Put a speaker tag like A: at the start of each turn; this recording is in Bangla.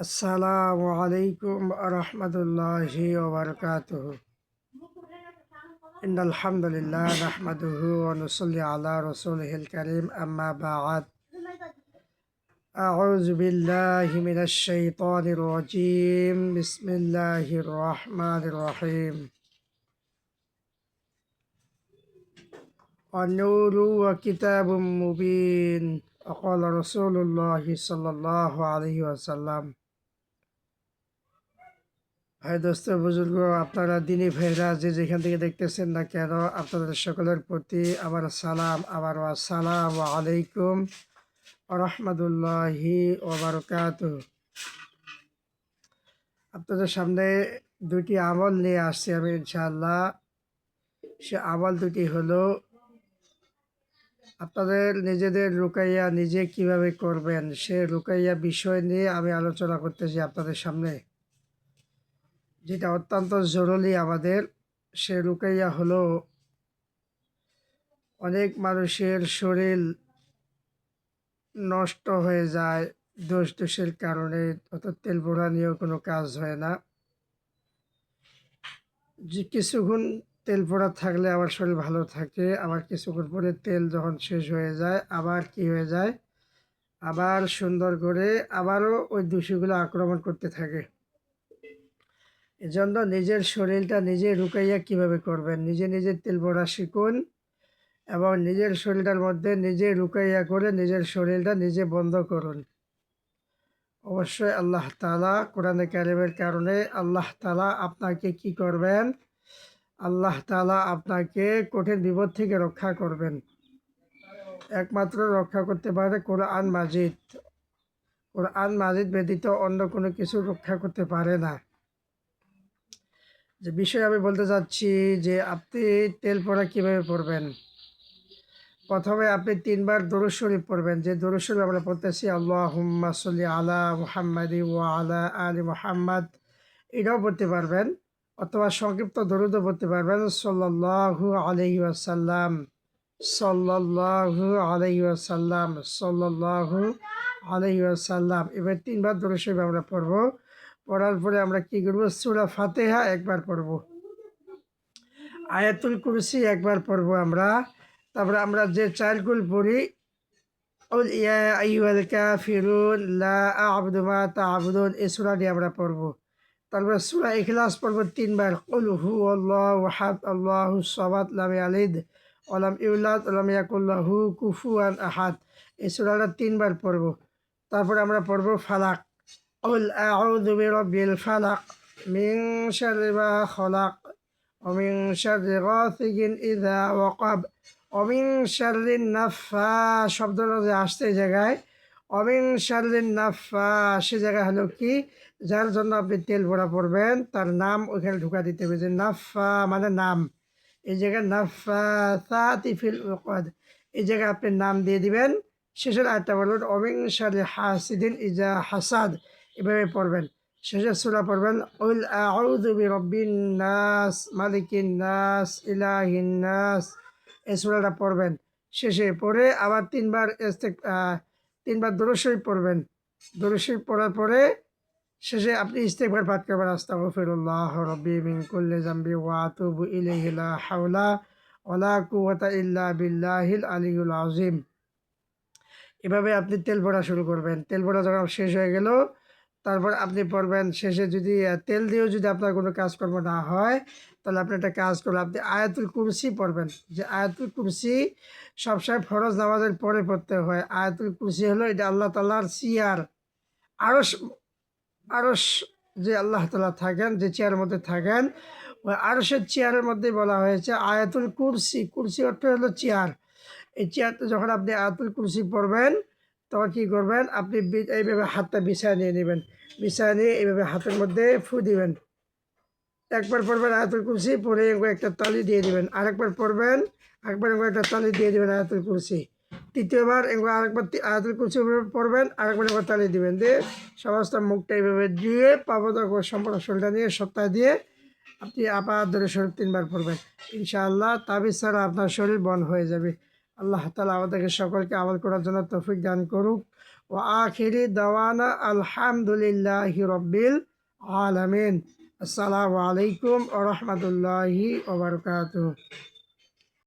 A: السلام عليكم ورحمة الله وبركاته. إن الحمد لله نحمده ونصلي على رسوله الكريم. أما بعد أعوذ بالله من الشيطان الرجيم. بسم الله الرحمن الرحيم. النور وكتاب مبين. وقال رسول الله صلى الله عليه وسلم ভাই দোস্ত, বুজুর্গ, আপনারা দিনী ভাইরা যে যেখান থেকে দেখতেছেন না কেন, আপনাদের সকলের প্রতি আমার সালাম আমার সালাম আলাইকুম রহমতুল্লাহি ওবরকাত আপনাদের সামনে দুটি আমল নিয়ে আসছি আমি, ইনশাআল্লাহ। সে আমল দুটি হলো, আপনাদের নিজেদের রুকাইয়া নিজে কীভাবে করবেন, সে রুকাইয়া বিষয় নিয়ে আমি আলোচনা করতেছি আপনাদের সামনে। যেটা অত্যন্ত জরুরি আমাদের, সে রুকাইয়া হলো অনেক মানুষের শরীর নষ্ট হয়ে যায়, দোষ দোষের কারণে অত তেল বোড়া নিয়েও কোনো কাজ হয় না। যে কিছুক্ষণ তেল পোড়া থাকলে আমার শরীর ভালো থাকে, আবার কিছুক্ষণ পরে তেল যখন শেষ হয়ে যায়, আবার কি হয়ে যায়? আবার সুন্দর করে আবারও ওই দোষীগুলো আক্রমণ করতে থাকে। এজন্য নিজের শরীরটা নিজে রুকাইয়া কীভাবে করবেন? নিজে নিজে তেল পড়া শিখুন এবং নিজের শরীরটার মধ্যে নিজে রুকাইয়া করে নিজের শরীরটা নিজে বন্ধ করুন। অবশ্যই আল্লাহ তালা কোরআনে কারিমের কারণে আল্লাহ তালা আপনাকে কি করবেন? আল্লাহ তালা আপনাকে কঠিন বিপদ থেকে রক্ষা করবেন। একমাত্র রক্ষা করতে পারে কোরআন মাজিদ। কোরআন মাজিদ ব্যতীত অন্য কোনো কিছু রক্ষা করতে পারে না। যে বিষয় আমি বলতে চাচ্ছি যে আপনি তেল পড়া কীভাবে পড়বেন? প্রথমে আপনি তিনবার দরুদ শরীফ পড়বেন। যে দরুদ শরীফ আমরা পড়তেছি আল্লাহ হুম্মা সল্লি আলা মুহাম্মাদি ও আলা আলী মুহাম্মদ। এটাও পড়তে পারবেন, অথবা সংক্ষিপ্ত দরুদও পড়তে পারবেন সাল্লাহু আলহি আসাল্লাম সাল্লাহু আলহি আসাল্লাম সাল্লাহু আলহি আসাল্লাম এবার তিনবার দরুদ শরীফ আমরা পড়ব। পড়ার পরে আমরা কি করব? সুরা ফাতেহা একবার পড়ব। আয়াতুল কুরসি একবার পড়ব আমরা। তারপরে আমরা যে চারগুল পড়ি আইয়াল কাফিরুন লা আবদু মা তাবুদুন এই সুরাটি আমরা পড়ব। তারপরে সুরা ইখলাস পড়ব তিনবার। কুল হু আল্লাহ ওয়াহাদ আল্লাহু সাবাদ লাম আলিদ ওলাম ইউলাদ ওলাম ইয়াকুল্লাহু কুফুয়ান আহাদ এই সুরাটা তিনবার পড়ব। তারপরে আমরা পড়ব ফালাক। قل أعوذ برب الفلق من شر ما خلق ومن شر غاثق إذا وقب ومن شر النفا শব্দটা যে আসতে জায়গায় অমিন শারলিন নাফা সে জায়গায় হলো কি যার জন্য আপনি তেল ভরা পড়বেন তার নাম ওইখানে ঢুকা দিতে হবে যে নাফা মানে নাম এই জায়গায় নাফা তিফিল এই জায়গায় আপনি নাম দিয়ে দিবেন শেষের আয়টা বলবেন অমিন শারি হাসিদিন ইজা হাসাদ এভাবে পড়বেন। শেষে সুরা পড়বেন, উল আউযু বিরব্বিন নাস, মালিকিন নাস, ইলাহিন নাস। এই সুরাটা পড়বেন। শেষে পড়ে আবার তিনবার তিনবার দরসই পড়বেন। দরসই পড়ার পরে শেষে আপনি ইস্তেকবার পাঠ করবেন, আস্তাগফিরুল্লাহ রব্বি মিন কুল্লি জামবি ওয়া আতুবু ইলাইহি লা হাওলা ওয়ালা কুওয়াতা ইল্লা বিল্লাহিল আলিয়ুল আযীম। এভাবে আপনি তেল ভরা শুরু করবেন। তেল ভরা যখন শেষ হয়ে গেল তারপর আপনি পড়বেন শেষে যদি তেল দিয়েও যদি আপনার কোনো কাজকর্ম না হয়, তাহলে আপনি একটা কাজ করবেন আপনি আয়াতুল কুরসি পড়বেন। যে আয়াতুল কুরসি সবসময় ফরজ নামাজের পরে পড়তে হয়। আয়াতুল কুরসি হলো এটা আল্লাহ তাল্লাহার সিয়ার। আরস আরস যে আল্লাহ তালা থাকেন, যে চেয়ারের মধ্যে থাকেন, ওই আরসের চেয়ারের মধ্যে বলা হয়েছে আয়াতুল কুরসি। কুরসি অর্থ হলো চেয়ার। এই চেয়ারটা যখন আপনি আয়াতুল কুরসি পড়বেন তখন কী করবেন? আপনি এইভাবে হাতটা বিছায় নিয়ে নেবেন। বিছায় নিয়ে এইভাবে হাতের মধ্যে ফু দিবেন। একবার পড়বেন আয়াতুল কুরসি, পরে একটা তালি দিয়ে দিবেন। আরেকবার পড়বেন, একবার একটা তালি দিয়ে দেবেন আয়াতুল কুরসি। তৃতীয়বার একবার আরেকবার আয়াতুল কুরসি পড়বেন, আরেকবার একবার তালি দিবেন। দিয়ে সমস্ত মুখটা এইভাবে দিয়ে পাবদা সম্পূর্ণ শরীরটা নিয়ে সপ্তাহে দিয়ে আপনি আপাত ধরে শরীর তিনবার পড়বেন। ইনশাআল্লাহ তাবিজ ছাড়া আপনার শরীর বন হয়ে যাবে। আল্লাহ তালা আমাদেরকে সকলকে আমল করার জন্য তৌফিক দান করুক। ও আখিরি দাওয়ানা আলহামদুলিল্লাহ রব্বিল আলমিন। আসসালামু আলাইকুম ও রহমতুল্লাহি ওয়া বারাকাতুহু।